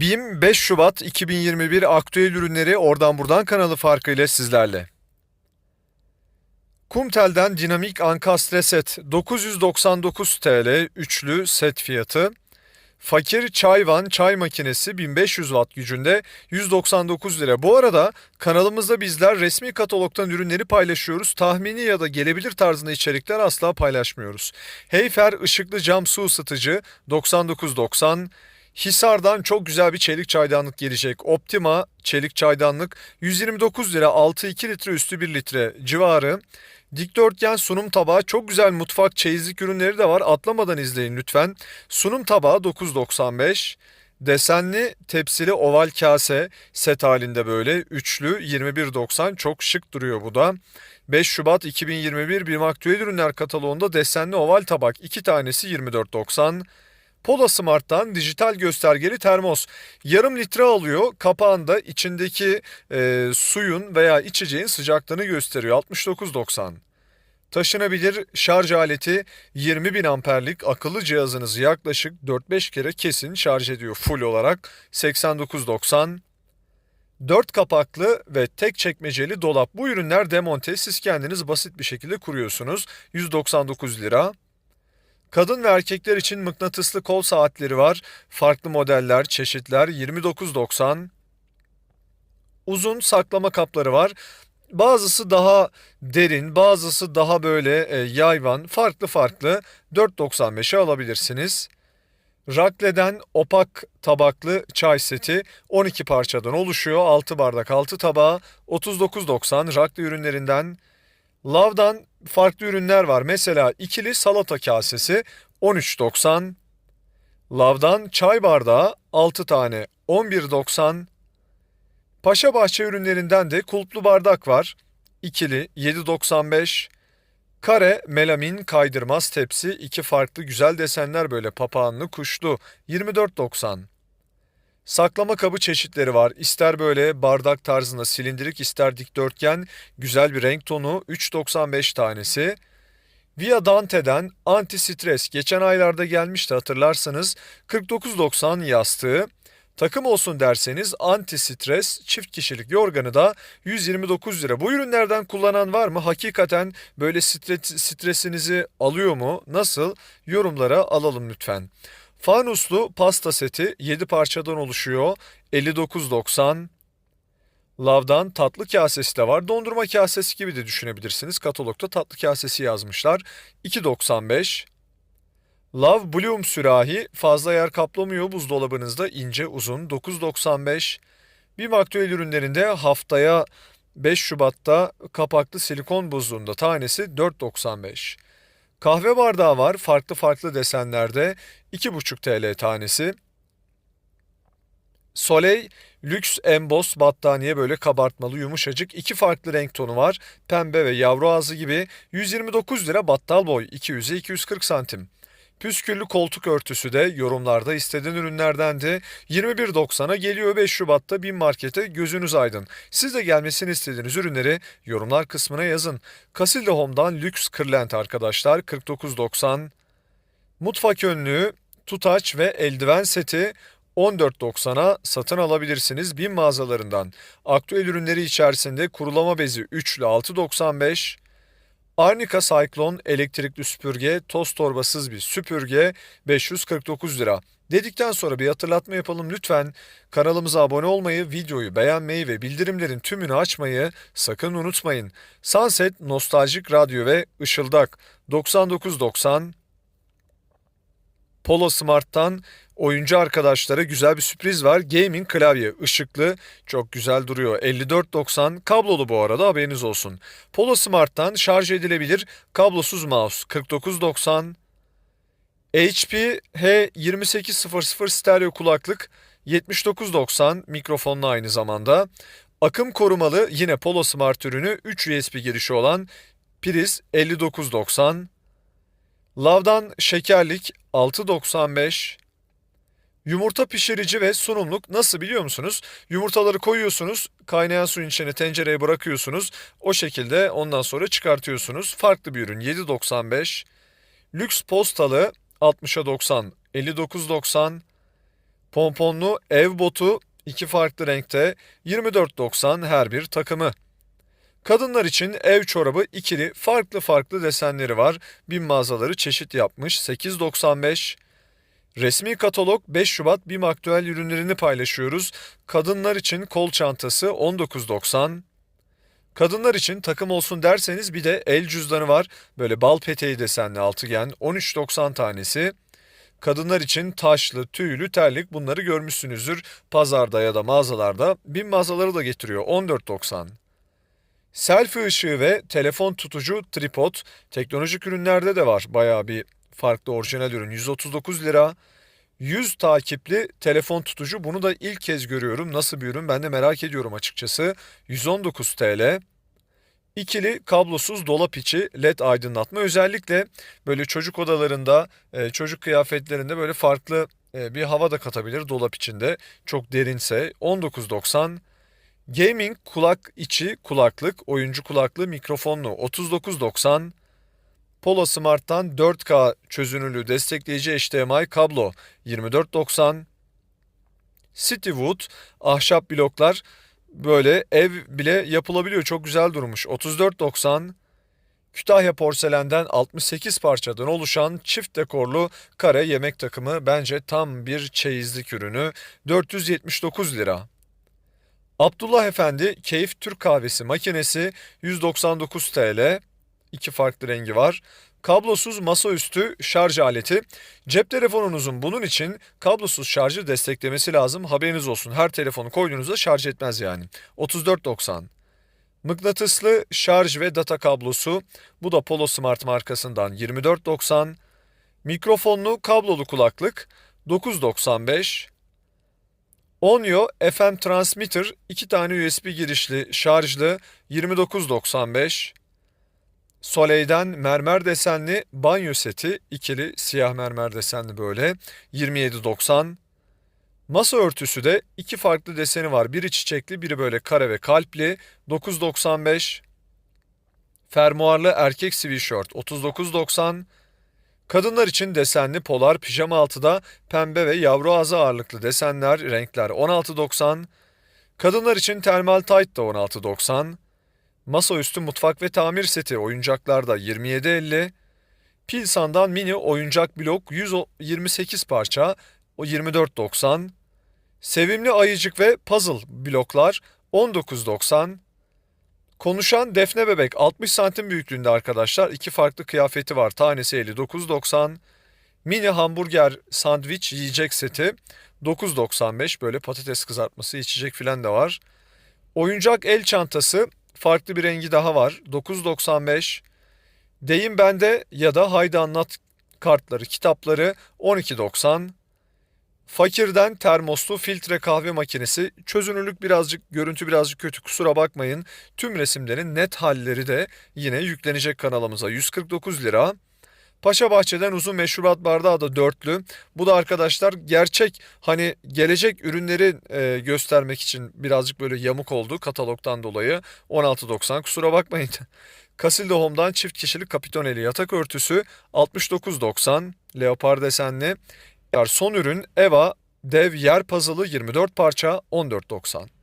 BİM 5 Şubat 2021 aktüel ürünleri oradan buradan kanalı farkıyla sizlerle. Kumtel'den dinamik ankastre set 999 TL üçlü set fiyatı. Fakir Çayvan çay makinesi 1500 watt gücünde 199 lira. Bu arada kanalımızda bizler resmi katalogdan ürünleri paylaşıyoruz. Tahmini ya da gelebilir tarzında içerikler asla paylaşmıyoruz. Heyfer ışıklı cam su ısıtıcı 99.90 Hisar'dan çok güzel bir çelik çaydanlık gelecek. Optima çelik çaydanlık 129 lira 6-2 litre üstü 1 litre civarı. Dikdörtgen sunum tabağı çok güzel mutfak çeyizlik ürünleri de var. Atlamadan izleyin lütfen. Sunum tabağı 9.95. Desenli tepsili oval kase set halinde böyle üçlü 21.90 çok şık duruyor bu da. 5 Şubat 2021 bir aktüel ürünler kataloğunda desenli oval tabak iki tanesi 24.90. Pola Smart'tan dijital göstergeli termos. Yarım litre alıyor. Kapağında içindeki e, suyun veya içeceğin sıcaklığını gösteriyor. 69.90. Taşınabilir şarj aleti 20 bin amperlik akıllı cihazınızı yaklaşık 4-5 kere kesin şarj ediyor full olarak 89.90. 4 kapaklı ve tek çekmeceli dolap. Bu ürünler demonte. Siz kendiniz basit bir şekilde kuruyorsunuz. 199 lira. Kadın ve erkekler için mıknatıslı kol saatleri var. Farklı modeller, çeşitler 29.90. Uzun saklama kapları var. Bazısı daha derin, bazısı daha böyle e, yayvan, farklı farklı 4.95'e alabilirsiniz. Rakle'den opak tabaklı çay seti 12 parçadan oluşuyor. 6 bardak 6 tabağı 39.90 Rakle ürünlerinden. Lav'dan farklı ürünler var. Mesela ikili salata kasesi 13.90. Lav'dan çay bardağı 6 tane 11.90. Paşa Bahçe ürünlerinden de kulplu bardak var. İkili 7.95. Kare melamin kaydırmaz tepsi iki farklı güzel desenler böyle papağanlı kuşlu 24.90. Saklama kabı çeşitleri var. İster böyle bardak tarzında silindirik ister dikdörtgen güzel bir renk tonu 3.95 tanesi. Via Dante'den anti stres geçen aylarda gelmişti hatırlarsanız 49.90 yastığı. Takım olsun derseniz anti stres çift kişilik yorganı da 129 lira. Bu ürünlerden kullanan var mı? Hakikaten böyle stres, stresinizi alıyor mu? Nasıl? Yorumlara alalım lütfen. Fanuslu pasta seti 7 parçadan oluşuyor. 59.90. Lav'dan tatlı kasesi de var. Dondurma kasesi gibi de düşünebilirsiniz. Katalogda tatlı kasesi yazmışlar. 2.95. Love Bloom sürahi fazla yer kaplamıyor buzdolabınızda ince uzun 9.95. Bir aktüel ürünlerinde haftaya 5 Şubat'ta kapaklı silikon buzluğunda tanesi 4.95. Kahve bardağı var farklı farklı desenlerde 2,5 TL tanesi. Soleil lüks emboss battaniye böyle kabartmalı yumuşacık iki farklı renk tonu var. Pembe ve yavru ağzı gibi 129 lira battal boy 200'e 240 santim. Püsküllü koltuk örtüsü de yorumlarda istediğin ürünlerdendi. 21.90'a geliyor 5 Şubat'ta bin markete gözünüz aydın. Siz de gelmesini istediğiniz ürünleri yorumlar kısmına yazın. Casilda Home'dan lüks kırlent arkadaşlar 49.90. Mutfak önlüğü, tutaç ve eldiven seti 14.90'a satın alabilirsiniz bin mağazalarından. Aktüel ürünleri içerisinde kurulama bezi 3 ile 6.95, Arnica Cyclone elektrikli süpürge, toz torbasız bir süpürge 549 lira. Dedikten sonra bir hatırlatma yapalım lütfen. Kanalımıza abone olmayı, videoyu beğenmeyi ve bildirimlerin tümünü açmayı sakın unutmayın. Sunset Nostaljik Radyo ve Işıldak 99.90 Polo Smart'tan oyuncu arkadaşlara güzel bir sürpriz var. Gaming klavye ışıklı çok güzel duruyor. 54.90 kablolu bu arada haberiniz olsun. Polo Smart'tan şarj edilebilir kablosuz mouse 49.90 HP H2800 stereo kulaklık 79.90 mikrofonlu aynı zamanda. Akım korumalı yine Polo Smart ürünü 3 USB girişi olan priz 59.90 Lav'dan şekerlik 6.95. Yumurta pişirici ve sunumluk nasıl biliyor musunuz? Yumurtaları koyuyorsunuz, kaynayan suyun içine tencereye bırakıyorsunuz. O şekilde ondan sonra çıkartıyorsunuz. Farklı bir ürün 7.95. Lüks postalı 60'a 90, 59.90. Pomponlu ev botu iki farklı renkte 24.90 her bir takımı. Kadınlar için ev çorabı ikili farklı farklı desenleri var. Bin mağazaları çeşit yapmış 8.95. Resmi katalog 5 Şubat BİM aktüel ürünlerini paylaşıyoruz. Kadınlar için kol çantası 19.90. Kadınlar için takım olsun derseniz bir de el cüzdanı var. Böyle bal peteği desenli altıgen 13.90 tanesi. Kadınlar için taşlı, tüylü, terlik bunları görmüşsünüzdür. Pazarda ya da mağazalarda bin mağazaları da getiriyor 14.90. Selfie ışığı ve telefon tutucu tripod teknolojik ürünlerde de var. Bayağı bir farklı orijinal ürün 139 lira. 100 takipli telefon tutucu bunu da ilk kez görüyorum. Nasıl bir ürün ben de merak ediyorum açıkçası. 119 TL. İkili kablosuz dolap içi led aydınlatma özellikle böyle çocuk odalarında, e, çocuk kıyafetlerinde böyle farklı e, bir hava da katabilir dolap içinde. Çok derinse 19.90. Gaming kulak içi kulaklık, oyuncu kulaklığı mikrofonlu 39.90. Polo Smart'tan 4K çözünürlüğü destekleyici HDMI kablo 24.90. Citywood ahşap bloklar böyle ev bile yapılabiliyor. Çok güzel durmuş. 34.90. Kütahya porselenden 68 parçadan oluşan çift dekorlu kare yemek takımı bence tam bir çeyizlik ürünü. 479 lira. Abdullah Efendi Keyif Türk Kahvesi makinesi 199 TL. İki farklı rengi var. Kablosuz masaüstü şarj aleti. Cep telefonunuzun bunun için kablosuz şarjı desteklemesi lazım. Haberiniz olsun. Her telefonu koyduğunuzda şarj etmez yani. 34.90. Mıknatıslı şarj ve data kablosu. Bu da Polo Smart markasından 24.90. Mikrofonlu kablolu kulaklık 9.95. Onyo FM Transmitter 2 tane USB girişli şarjlı 29.95. Soleil'den mermer desenli banyo seti ikili siyah mermer desenli böyle 27.90. Masa örtüsü de iki farklı deseni var. Biri çiçekli, biri böyle kare ve kalpli 9.95. Fermuarlı erkek sweatshirt 39.90. Kadınlar için desenli polar pijama altıda pembe ve yavru ağzı ağırlıklı desenler, renkler 16.90. Kadınlar için termal tight da 16.90. Masaüstü mutfak ve tamir seti oyuncaklarda 27.50. Pilsan'dan mini oyuncak blok 128 parça o 24.90. Sevimli ayıcık ve puzzle bloklar 19.90. Konuşan defne bebek 60 santim büyüklüğünde arkadaşlar. iki farklı kıyafeti var. Tanesi 59.90. Mini hamburger sandviç yiyecek seti 9.95. Böyle patates kızartması içecek filan da var. Oyuncak el çantası farklı bir rengi daha var. 9.95. Deyim bende ya da Haydi Anlat kartları, kitapları 12.90. Fakirden termoslu filtre kahve makinesi. Çözünürlük birazcık, görüntü birazcık kötü kusura bakmayın. Tüm resimlerin net halleri de yine yüklenecek kanalımıza 149 lira. Paşa Bahçe'den uzun meşrubat bardağı da dörtlü. Bu da arkadaşlar gerçek hani gelecek ürünleri e, göstermek için birazcık böyle yamuk oldu katalogdan dolayı. 16.90 kusura bakmayın. Casilda Home'dan çift kişilik kapitoneli yatak örtüsü 69.90 leopar desenli. Son ürün Eva dev yer puzzle'ı 24 parça 14.90.